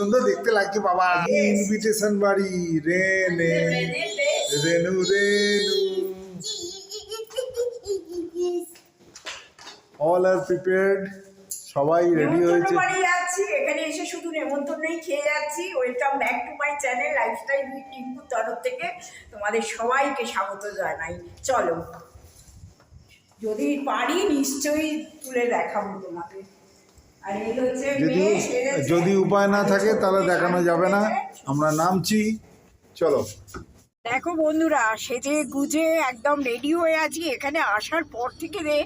সুন্দর দেখতে লাগছে বাবা। ইনভিটেশন বাড়ি। Rene Renu Renu. All are prepared সবাই রেডি হয়েছে। বাড়ি যাচ্ছি। এখানে এসে শুধু নেমন্তন্নই খেয়ে যাচ্ছি। Welcome back to my channel lifestyle with টিঙ্কুর তরফ থেকে। তোমাদের সবাইকে স্বাগত জানাই। চলো। যদি পারি নিশ্চয়ই তুলে দেখাবো তোমাদের। যদি যদি উপায় না থাকে তাহলে দেখানো যাবে না। আমরা নামছি। চলো। দেখো বন্ধুরা সেজে গুজে একদম রেডি হয়ে আছি। এখানে আসার পর থেকে রে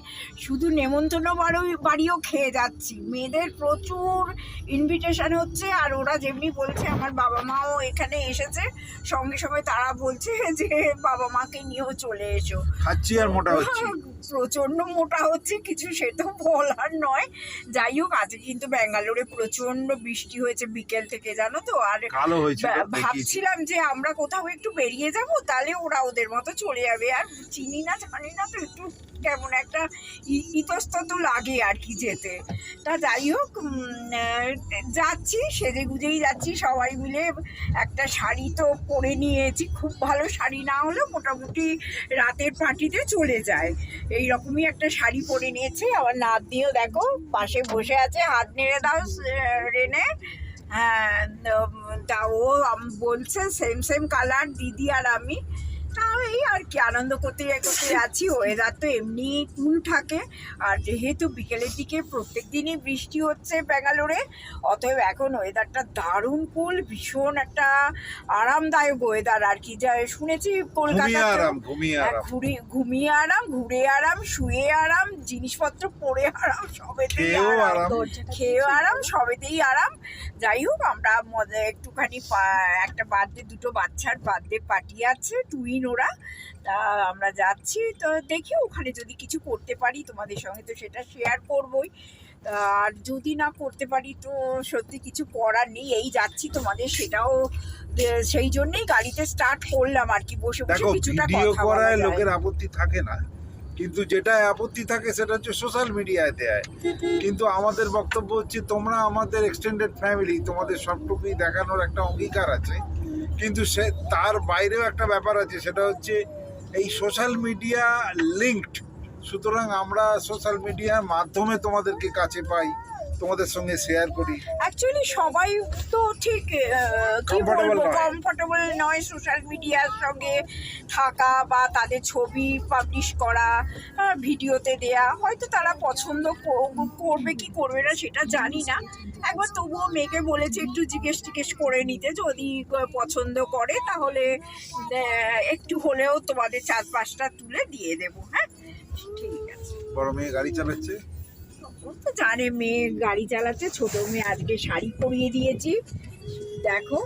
শুধু নেমন্তন্ন বাড়ি বাড়িও খেয়ে যাচ্ছি। মেয়েদের প্রচুর ইনভিটেশন হচ্ছে আর ওরা যেমনি বলছে আমার বাবা মাও এখানে এসেছে। সঙ্গে সঙ্গে তারা বলছে যে বাবা মাকে নিয়েও চলে এসো। খাচ্ছি আর মোটা হচ্ছি প্রচণ্ড মোটা হচ্ছে কিছু সে তো বলার নয়। যাই হোক আজকে কিন্তু ব্যাঙ্গালোরে প্রচণ্ড বৃষ্টি হয়েছে বিকেল থেকে জানো তো? আর ভাবছিলাম যে আমরা কোথাও একটু বেরিয়ে যাব তাহলে ওরা ওদের মতো চলে যাবে। আর চিনি না জানি না তো একটু কেমন একটা ইতস্তত লাগে আর কি যেতে। তা যাই হোক যাচ্ছি, সেজে গুজেই যাচ্ছি সবাই মিলে। একটা শাড়ি তো পরে নিয়েছি, খুব ভালো শাড়ি না হলেও মোটামুটি রাতের পার্টিতে চলে যায়। এই রকমই একটা শাড়ি পরে নিয়েছি। আমার নাত দিয়েও দেখো, পাশে বসে আছে, হাত নেড়ে দাও রেনে। হ্যাঁ তা ও বলছে সেম সেম কালার দিদি আর আমি। তাও এই আর কি আনন্দ করতে করতে যাচ্ছি। ওয়েদার তো এমনি কুল থাকে। আর যেহেতু বিকেলের দিকে প্রত্যেক দিনই বৃষ্টি হচ্ছে ব্যাঙ্গালোরে অতএব এখন ওয়েদারটা দারুণ কুল ভীষণ একটা আরামদায়ক ওয়েদার আর কি। যা শুনেছি কলকাতা হ্যাঁ, আরাম। ঘুরে ঘুমিয়ে আরাম ঘুরে আরাম শুয়ে আরাম জিনিসপত্র পরে আরাম সবেতেই আরাম। খেয়েও আরাম সবেতেই আরাম। যাই হোক আমরা মজা একটুখানি পা- একটা বার্থডে দুটো বাচ্চার বার্থডে পার্টি আছে টুইন ওরা তা আমরা যাচ্ছি। তো দেখি ওখানে যদি কিছু করতে পারি তোমাদের সঙ্গে তো সেটা শেয়ার করবই। আর যদি না করতে পারি তো সত্যি কিছু করার নেই। এই যাচ্ছি তোমাদের সেটাও সেই জন্যই গাড়িতে স্টার্ট করলাম আর কি। বসে বসে কিছুটা ভিডিও কথা করায় লোকের আপত্তি থাকে না। কিন্তু যেটা আপত্তি থাকে সেটা হচ্ছে সোশ্যাল মিডিয়ায় দেয়। কিন্তু আমাদের বক্তব্য হচ্ছে তোমরা আমাদের এক্সটেন্ডেড ফ্যামিলি তোমাদের সবটুকুই দেখানোর একটা অঙ্গীকার আছে। কিন্তু সে তার বাইরেও একটা ব্যাপার আছে, সেটা হচ্ছে এই সোশ্যাল মিডিয়া লিঙ্কড সুতরাং আমরা সোশ্যাল মিডিয়ার মাধ্যমে তোমাদেরকে কাছে পাই। তোমাদের সঙ্গে শেয়ার করি? অ্যাকচুয়ালি সবাই তো ঠিক কি বলব। কমফোর্টেবল নয়। সোশ্যাল মিডিয়ার সঙ্গে থাকা বা তাদের ছবি পাবলিশ করা ভিডিওতে দেয়া। হয়তো তারা পছন্দ কর- করবে কি করবে না সেটা জানি না। একবার তবুও মেয়েকে বলেছে একটু জিজ্ঞেস টিজ্ঞেস করে নিতে যদি পছন্দ করে তাহলে একটু হলেও তোমাদের চার পাঁচটা তুলে দিয়ে দেবো হ্যাঁ? ঠিক আছে। বড় মেয়ে গাড়ি চালাচ্ছে? তো জানে মেয়ে গাড়ি চালাচ্ছে, ছোট মেয়ে আজকে শাড়ি পরিয়ে দিয়েছি। দেখো,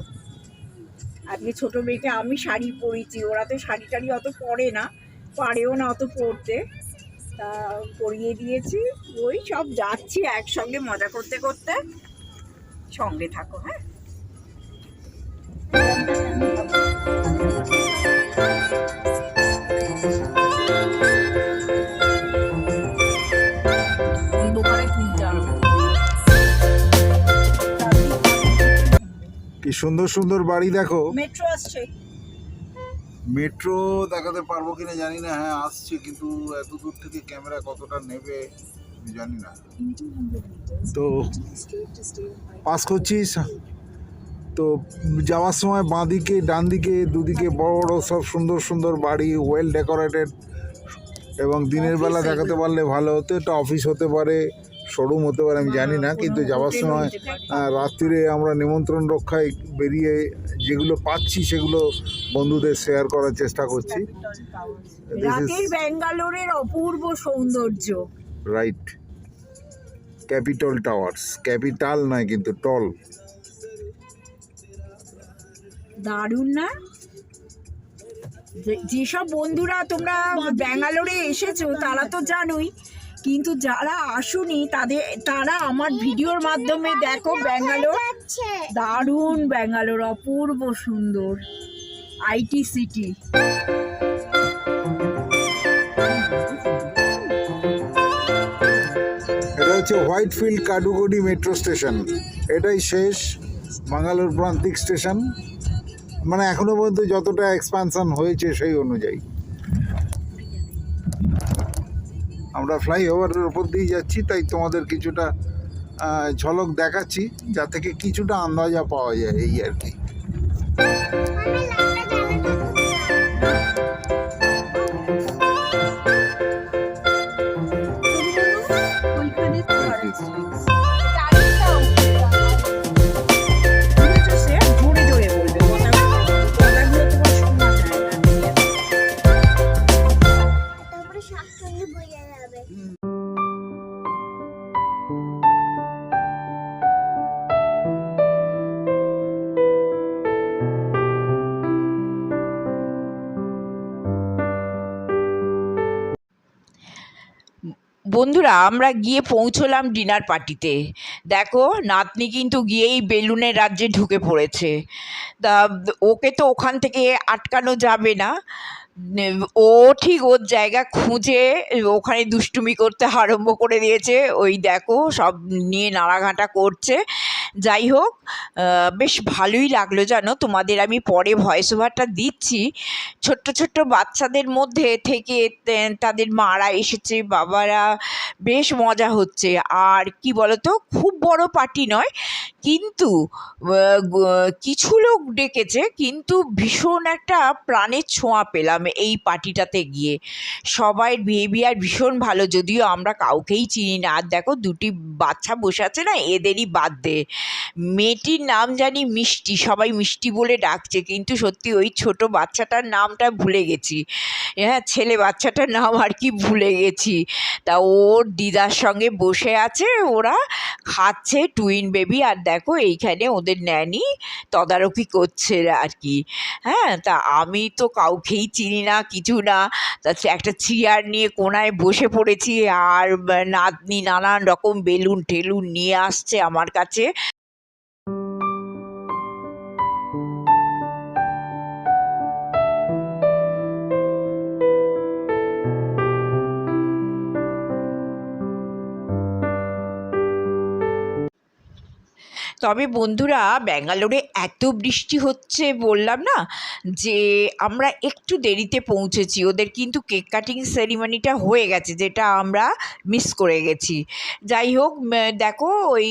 আজকে ছোট মেয়েকে আমি শাড়ি পরিয়েছি ওরা তো শাড়ি টাড়ি অত পরে না, পারেও না অত পরতে। তা পরিয়ে দিয়েছি, ওই সব যাচ্ছি একসঙ্গে মজা করতে করতে। সঙ্গে থাকো হ্যাঁ। কি সুন্দর সুন্দর বাড়ি দেখো। মেট্রো আসছে। মেট্রো দেখাতে পারব কিনা জানি না হ্যাঁ আসছে কিন্তু এত দূর থেকে ক্যামেরা কতটা নেবে জানি না। তো পাস করছিস তো যাওয়ার সময় বাঁ দিকে ডান দিকে দুদিকে বড় বড় সব সুন্দর সুন্দর বাড়ি ওয়েল ডেকোরেটেড এবং দিনের বেলা দেখাতে পারলে ভালো হতো এটা অফিস হতে পারে। শোরুম হতে পারে আমি জানি না কিন্তু যাওয়ার সময় রাত্রিরে আমরা নিমন্ত্রণ রক্ষায় বেরিয়ে যেগুলো পাচ্ছি সেগুলো বন্ধুদের শেয়ার করার চেষ্টা করছি। রাতের ব্যাঙ্গালোরের অপূর্ব সৌন্দর্য। রাইট ক্যাপিটল টাওয়ার্স ক্যাপিটাল নয় কিন্তু টল দারুণ না? যেসব বন্ধুরা তোমরা ব্যাঙ্গালোরে এসেছ তারা তো জানোই কিন্তু যারা আসুনি তাদের তারা আমার ভিডিওর মাধ্যমে দেখো ব্যাঙ্গালোর দারুণ ব্যাঙ্গালোর অপূর্ব সুন্দর আইটি সিটি। এটা হচ্ছে Whitefield Kadugodi metro station. এটাই শেষ বাঙ্গালোর প্রান্তিক স্টেশন। মানে এখনও পর্যন্ত যতটা এক্সপানশন হয়েছে সেই অনুযায়ী। আমরা ফ্লাইওভারের ওপর দিয়ে যাচ্ছি, তাই তোমাদের কিছুটা ঝলক দেখাচ্ছি যা থেকে কিছুটা আন্দাজা পাওয়া যায় এই আর কি। বন্ধুরা, আমরা গিয়ে পৌঁছলাম ডিনার পার্টিতে দেখো, নাতনি কিন্তু গিয়েই বেলুনের রাজ্যে ঢুকে পড়েছে। তা, ওকে তো ওখান থেকে আটকানো যাবে না। ও ঠিক ওর জায়গা খুঁজে ওখানে দুষ্টুমি করতে আরম্ভ করে দিয়েছে। ওই দেখো, সব নিয়ে নাড়াঘাটা করছে। যাই হোক বেশ ভালোই লাগল জানো। তোমাদের আমি পরে ভয়েস ওভারটা দিচ্ছি। ছোট্ট ছোট্ট বাচ্চাদের মধ্যে থেকে তাদের মারা এসেছে, বাবারা বেশ মজা হচ্ছে। আর কি বলতো, খুব বড় পার্টি নয় কিন্তু কিছু লোক ডেকেছে, কিন্তু ভীষণ একটা প্রাণের ছোঁয়া পেলাম এই পার্টিটাতে গিয়ে। সবাই বিহেভিয়ার ভীষণ ভালো, যদিও আমরা কাউকেই চিনি না। আর দেখো, দুটি বাচ্চা বসে আছে না, এদেরই বাদ দে মেয়েটির নাম জানি মিষ্টি, সবাই মিষ্টি বলে ডাকছে, কিন্তু সত্যি ওই ছোট বাচ্চাটার নামটা ভুলে গেছি। হ্যাঁ ছেলে বাচ্চাটার নাম আর কি ভুলে গেছি। তা ওর দিদার সঙ্গে বসে আছে ওরা, খাচ্ছে টুইন বেবি আর দেখো এইখানে ওদের ন্যানি তদারকি করছে আর কি হ্যাঁ তা আমি তো কাউকেই চিনি না, কিছু না। তা একটা চেয়ার নিয়ে কোনায় বসে পড়েছি আর নাতনি নানান রকম বেলুন টেলুন নিয়ে আসছে আমার কাছে। তবে বন্ধুরা, ব্যাঙ্গালোরে এত বৃষ্টি হচ্ছে বললাম না, যে আমরা একটু দেরিতে পৌঁছেছি। ওদের কিন্তু কেক কাটিং সেরিমনিটা হয়ে গেছে, যেটা আমরা মিস করে গেছি। যাই হোক দেখো ওই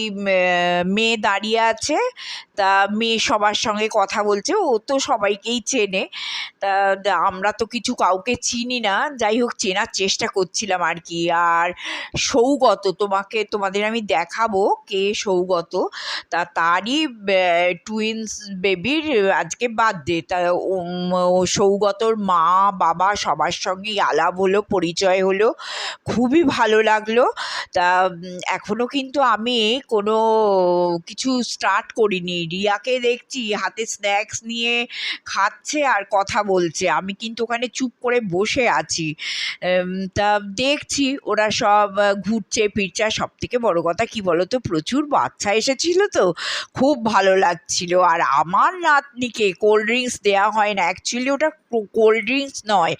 মেয়ে দাঁড়িয়ে আছে, তা মেয়ে সবার সঙ্গে কথা বলছে, ও তো সবাইকেই চেনে। তা আমরা তো কিছু কাউকে চিনি না, যাই হোক, চেনার চেষ্টা করছিলাম আর কি। আর সৌগত, তোমাকে, তোমাদের আমি দেখাবো কে সৌগত। তা তারই টুইন্স বেবির আজকে বার্থডে তা সৌগতর মা, বাবা সবার সঙ্গেই আলাপ হলো, পরিচয় হলো, খুবই ভালো লাগল। তা এখনও কিন্তু আমি কোনো কিছু স্টার্ট করিনি। রিয়াকে দেখছি, হাতে স্ন্যাক্স নিয়ে খাচ্ছে আর কথা বলছে। আমি কিন্তু ওখানে চুপ করে বসে আছি। তা, দেখছি ওরা সব, ঘুরছে, ফিরছে। সব থেকে বড় কথা কি বলো তো প্রচুর বাচ্চা এসেছিল তো। খুব ভালো লাগছিল। আর আমার নাতনিকে কোল্ড ড্রিঙ্কস দেওয়া হয় না। অ্যাকচুয়ালি ওটা কোল্ড ড্রিঙ্কস নয়।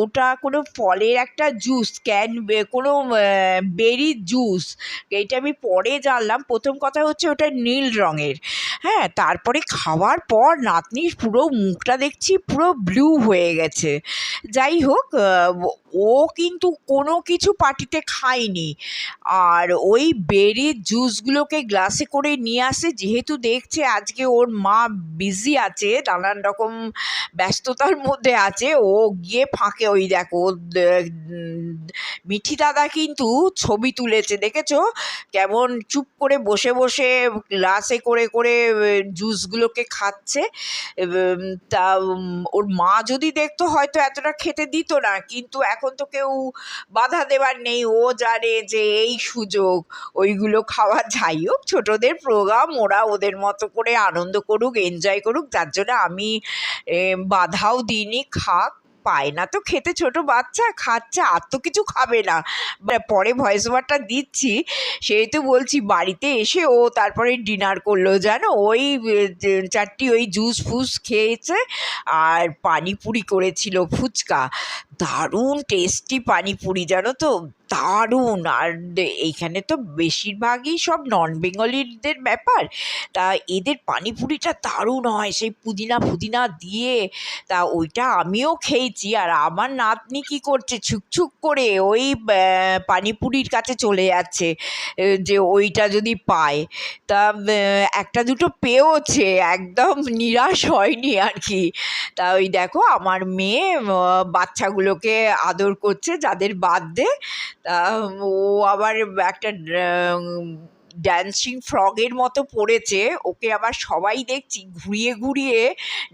ওটা কোনো ফলের একটা জুস ক্যান কোনো বেরির জুস এইটা আমি পরে জানলাম। প্রথম কথা হচ্ছে ওটা নীল রঙের। হ্যাঁ তারপরে খাওয়ার পর নাতনির পুরো মুখটা দেখছি পুরো ব্লু হয়ে গেছে। যাই হোক ও কিন্তু কোনো কিছু পার্টিতে খায়নি। আর ওই বেরির জুসগুলোকে গ্লাসে করে নিয়ে আসে যেহেতু দেখছে আজকে ওর মা বিজি আছে, নানান রকম ব্যস্ততার মধ্যে আছে, ও গিয়ে ফাঁকে ওই দেখো মিঠি দাদা কিন্তু ছবি তুলেছে, দেখেছ? কেমন চুপ করে বসে বসে গ্লাসে করে করে জুসগুলোকে খাচ্ছে তা ওর মা যদি দেখতো হয়তো এতটা খেতে দিত না, কিন্তু এখন তো কেউ বাধা দেবার নেই, ও জানে যে এই সুযোগ, ওইগুলো খাওয়া যাই হোক, ছোটোদের প্রোগ্রাম ওরা ওদের মতো করে আনন্দ করুক এনজয় করুক যার জন্য আমি বাধাও দিইনি, খাক, পায় না তো খেতে ছোট বাচ্চা, খাচ্ছে, আর তো কিছু খাবে না। পরে ভয়েস ওভারটা দিচ্ছি সেহেতু বলছি, বাড়িতে এসে ও তারপরে ডিনার করল, জানো? ওই চারটি ওই জুস ফুস খেয়েছে, আর পানিপুরি করেছিল ফুচকা। দারুণ টেস্টি পানিপুরি জানো তো? দারুণ। আর এইখানে তো বেশিরভাগই সব নন বেঙ্গলিদের ব্যাপার। তা এদের পানিপুরিটা দারুণ হয় সেই পুদিনা ফুদিনা দিয়ে। তা ওইটা আমিও খেয়েছি আর আমার নাতনি কি করছে ছুকছুক করে ওই পানিপুরির কাছে চলে যাচ্ছে যে ওইটা যদি পায়। তা একটা দুটো পেয়েওছে একদম নিরাশ হয়নি আর কি। তা ওই দেখো আমার মেয়ে আহ, বাচ্চাগুলোকে আদর করছে যাদের বার্থডে তা ও আবার একটা ড্যান্সিং ফ্রগের মতো পড়েছে। ওকে আবার সবাই দেখছি ঘুরিয়ে ঘুরিয়ে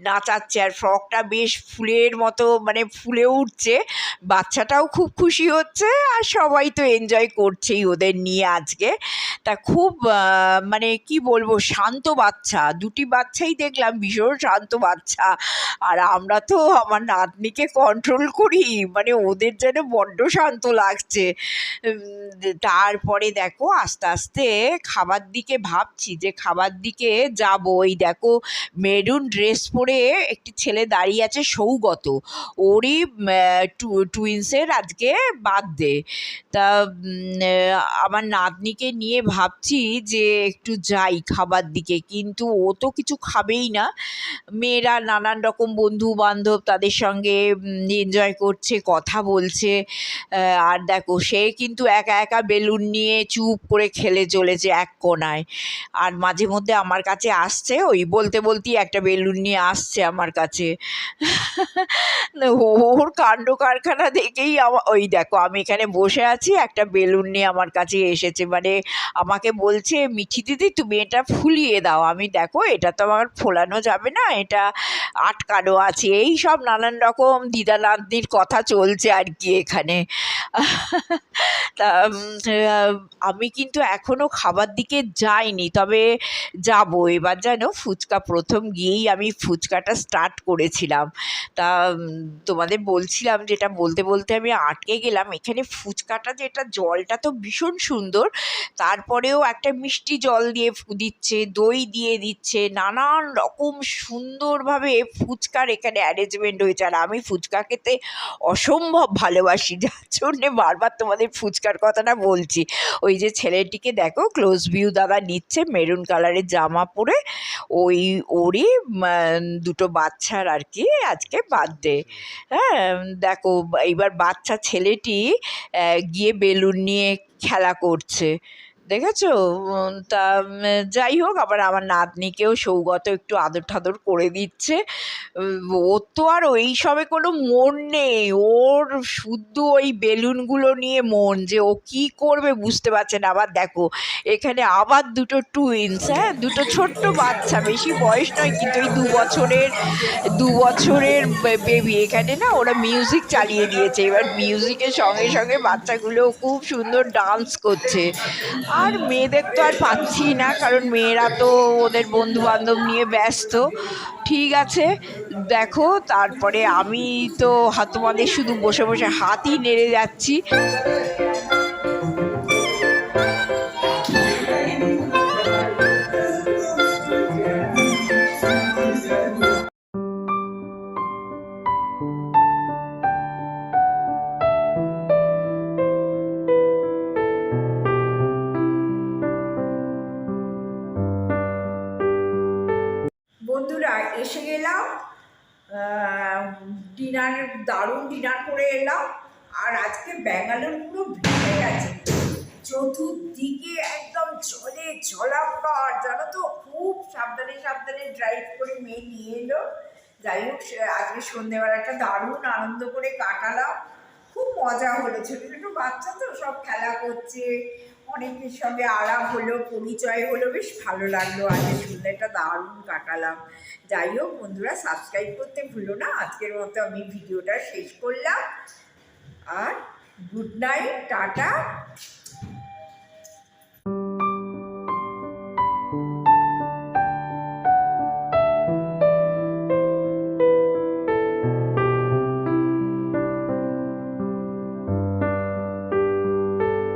নাচাচ্ছে আর ফ্রকটা বেশ ফুলের মতো মানে ফুলে উঠছে। বাচ্চাটাও খুব খুশি হচ্ছে আর সবাই তো এনজয় করছেই ওদের নিয়ে আজকে। তা খুব মানে কি বলব, শান্ত বাচ্চা। দুটি বাচ্চাই দেখলাম, ভীষণ শান্ত বাচ্চা। আর আমরা তো আমার নাতনিকে কন্ট্রোল করি মানে ওদের যেন বড্ড শান্ত লাগছে। তারপরে দেখো আস্তে আস্তে খাবার দিকে ভাবছি যে খাবার দিকে যাব ওই দেখো মেরুন ড্রেস পরে একটি ছেলে দাঁড়িয়ে আছে সৌগত। ওরই টুইন্সের আজকে বার্থডে তা আমার নাতনিকে নিয়ে ভাবছি যে একটু যাই খাবার দিকে। কিন্তু ও তো কিছু খাবেই না। মেয়েরা নানান রকম বন্ধু বান্ধব তাদের সঙ্গে এনজয় করছে, কথা বলছে। আর দেখো, সে কিন্তু একা একা বেলুন নিয়ে চুপ করে খেলে চলেছে। এক কোনায়। আর মাঝে মধ্যে আমার কাছে আসছে ওই বলতে বলতেই একটা বেলুন নিয়ে আসছে আমার কাছে। ওর কাণ্ড কারখানা দেখেই আমার ওই দেখো আমি এখানে বসে আছি, একটা বেলুন নিয়ে আমার কাছে এসেছে। মানে আমাকে বলছে, মিঠি দিদি, তুমি এটা ফুলিয়ে দাও। আমি দেখো, এটা তো আমার ফোলানো যাবে না, এটা আটকানো আছে। এই সব নানান রকম দিদা নাতনির কথা চলছে আর কি এখানে। তা আমি কিন্তু এখনও খাবার দিকে যাইনি, তবে যাব। এবার যেন ফুচকা প্রথম গিয়েই আমি ফুচকাটা স্টার্ট করেছিলাম। তা তোমাদের বলছিলাম যেটা বলতে বলতে আমি আটকে গেলাম। এখানে ফুচকাটা যেটা, জলটা তো ভীষণ সুন্দর। তারপরেও একটা মিষ্টি জল দিয়ে দিচ্ছে, দই দিয়ে দিচ্ছে, নানান রকম সুন্দরভাবে ফুচকার এখানে অ্যারেঞ্জমেন্ট হয়েছে। আর আমি ফুচকা খেতে অসম্ভব ভালোবাসি, যার জন্যে বারবার তোমাদের ফুচকার কথাটা বলছি। ওই যে ছেলেটিকে দেখো ক্লোজ ভিউ দাদা নিচ্ছে মেরুন কালারের জামা পরে ওই ওরই দুটো বাচ্চার আর কি আজকে বার্থডে হ্যাঁ দেখো, এইবার বাচ্চা ছেলেটি গিয়ে বেলুন নিয়ে খেলা করছে। দেখেছ? তা যাই হোক, আবার আমার নাতনিকেও সৌগত একটু আদর ঠাদর করে দিচ্ছে। ওর তো আর ওই সবে কোনো মন নেই। ওর শুদ্ধ ওই বেলুনগুলো নিয়ে মন যে ও কি করবে বুঝতে পারছে না। আবার দেখো, এখানে আবার দুটো টুইন্স হ্যাঁ? দুটো ছোট্ট বাচ্চা, বেশি বয়স নয়, কিন্তু এই দু বছরের দু বছরের বেবি এখানে না ওরা মিউজিক চালিয়ে দিয়েছে। এবার মিউজিকের সঙ্গে সঙ্গে বাচ্চাগুলো খুব সুন্দর ডান্স করছে। আর মেয়েদের তো আর পাচ্ছি না, কারণ মেয়েরা তো ওদের বন্ধু বান্ধব নিয়ে ব্যস্ত। ঠিক আছে, দেখো, তারপরে আমি তো হাতমাদের শুধু বসে বসে হাতই নেড়ে যাচ্ছি। এসে গেলাম। ডিনার দারুণ ডিনার করে এলাম। আর আজকে ব্যাঙ্গালোর পুরো ভেঙে গেছে। চতুর্দিকে একদম জলে জলাকার জানো তো, খুব সাবধানে সাবধানে ড্রাইভ করে মেয়ে নিয়ে এলো। যাই হোক আজকে সন্ধেবেলাটা দারুণ আনন্দ করে কাটালাম। খুব মজা হলো। ছোটো ছোটো বাচ্চা তো, সব খেলা করছে অনেকের সঙ্গে আলাপ হলো, পরিচয় হলো, বেশ ভালো লাগল আজকে সন্ধ্যেটা দারুণ কাটালাম। যাই হোক বন্ধুরা সাবস্ক্রাইব করতে ভুলো না, আজকের মতো আমি ভিডিওটা শেষ করলাম। আর গুড নাইট টাটা।